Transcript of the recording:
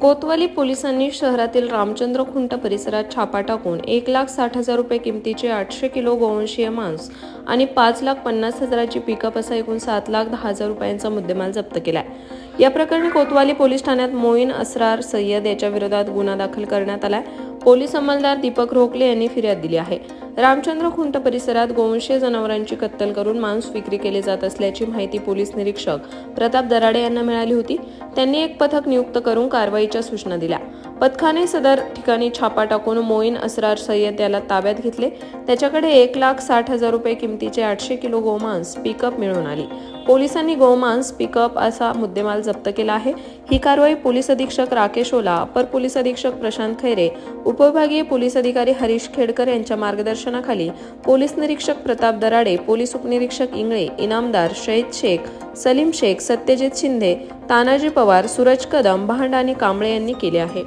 कोतवाली पोलिसांनी शहरातील रामचंद्र खुंट परिसरात छापा टाकून एक लाख साठ हजार रुपये किमतीचे आठशे किलो गोवंशीय मांस आणि पाच लाख पन्नास हजाराची पिकअप असा एकूण सात लाख दहा हजार रुपयांचा मुद्देमाल जप्त केलाय. या प्रकरणी कोतवाली पोलीस ठाण्यात मोईन असरार सय्यद याच्या विरोधात गुन्हा दाखल करण्यात आलाय. पोलीस अंमलदार दीपक रोकले यांनी फिर्याद दिली आहे. रामचंद्र खुंट परिसरात गोवंशीय जनावरांची कत्तल करून मांस विक्री केले जात असल्याची माहिती पोलीस निरीक्षक प्रताप दराडे यांना मिळाली होती. त्यांनी एक पथक नियुक्त करून कारवाईच्या सूचना दिल्या. पथकाने सदर ठिकाणी छापा टाकून मोईन असरार सय्यद याला ताब्यात घेतले. त्याच्याकडे एक लाख साठ हजार रुपये किमतीचे आठशे किलो गोमांस पिकअप मिळून आली. पोलिसांनी गोमांस पिकअप असा मुद्देमाल जप्त केला आहे. ही कारवाई पोलीस अधीक्षक राकेश ओला अपर पोलीस अधीक्षक प्रशांत खैरे उपविभागीय पोलीस अधिकारी हरीश खेडकर यांच्या मार्गदर्शनाखाली पोलीस निरीक्षक प्रताप दराडे पोलीस उपनिरीक्षक इंगळे इनामदार शहीद शेख सलीम शेख सत्यजित शिंदे तानाजी पवार सूरज कदम भांड आणि कांबळे यांनी केले आहे.